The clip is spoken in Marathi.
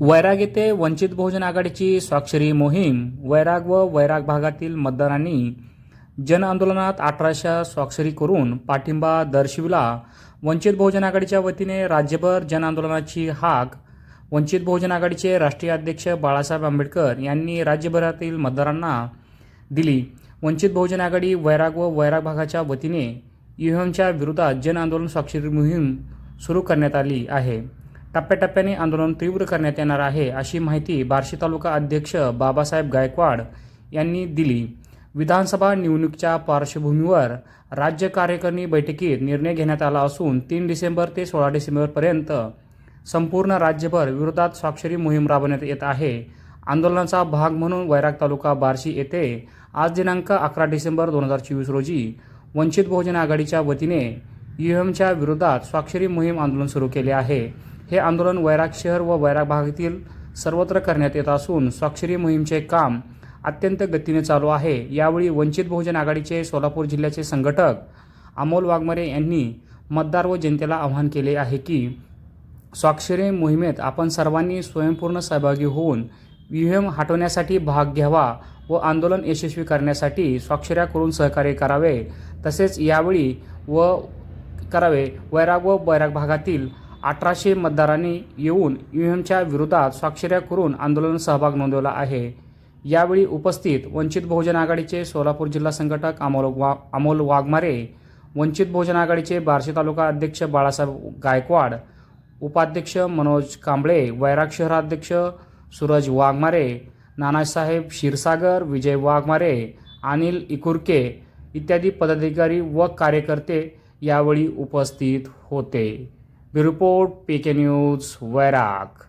वैराग येथे वंचित बहुजन आघाडीची स्वाक्षरी मोहीम वैराग व वैराग भागातील मतदारांनी जन आंदोलनात अठराशा स्वाक्षरी करून पाठिंबा दर्शविला. वंचित बहुजन आघाडीच्या वतीने राज्यभर जन आंदोलनाची हाक वंचित बहुजन आघाडीचे राष्ट्रीय अध्यक्ष बाळासाहेब आंबेडकर यांनी राज्यभरातील मतदारांना दिली. वंचित बहुजन आघाडी वैराग व वैराग भागाच्या वतीने युएमच्या विरोधात जन आंदोलन स्वाक्षरी मोहीम सुरू करण्यात आली आहे. टप्प्याटप्प्याने आंदोलन तीव्र करण्यात येणार आहे अशी माहिती बार्शी तालुका अध्यक्ष बाबासाहेब गायकवाड यांनी दिली. विधानसभा निवडणुकीच्या पार्श्वभूमीवर राज्य कार्यकारिणी बैठकीत निर्णय घेण्यात आला असून तीन डिसेंबर ते सोळा डिसेंबरपर्यंत संपूर्ण राज्यभर विरोधात स्वाक्षरी मोहीम राबवण्यात येत आहे. आंदोलनाचा भाग म्हणून वैराग तालुका बार्शी येथे आज दिनांक अकरा डिसेंबर दोन हजार चोवीस रोजी वंचित बहुजन आघाडीच्या वतीने ईव्हीएमच्या विरोधात स्वाक्षरी मोहीम आंदोलन सुरू केले आहे. हे आंदोलन वैराग शहर व वैराग भागातील सर्वत्र करण्यात येत असून स्वाक्षरी मोहीमचे काम अत्यंत गतीने चालू आहे. यावेळी वंचित बहुजन आघाडीचे सोलापूर जिल्ह्याचे संघटक अमोल वाघमारे यांनी मतदार व जनतेला आवाहन केले आहे की स्वाक्षरी मोहिमेत आपण सर्वांनी स्वयंपूर्ण सहभागी होऊन व्हीएम हटवण्यासाठी भाग घ्यावा व आंदोलन यशस्वी करण्यासाठी स्वाक्षऱ्या करून सहकार्य करावे. तसेच यावेळी व करावे. वैराग व बैराग भागातील अठराशे मतदारांनी येऊन ईव्हीएमच्या विरोधात स्वाक्षऱ्या करून आंदोलन सहभाग नोंदवला आहे. यावेळी उपस्थित वंचित बहुजन आघाडीचे सोलापूर जिल्हा संघटक अमोल वा अमोल वाघमारे वंचित बहुजन आघाडीचे बार्शी तालुका अध्यक्ष बाळासाहेब गायकवाड उपाध्यक्ष मनोज कांबळे वैराग शहराध्यक्ष सूरज वाघमारे नानासाहेब क्षीरसागर विजय वाघमारे अनिल इकुरके इत्यादी पदाधिकारी व कार्यकर्ते यावेळी उपस्थित होते. रिपोर्ट पी के न्यूज वैराग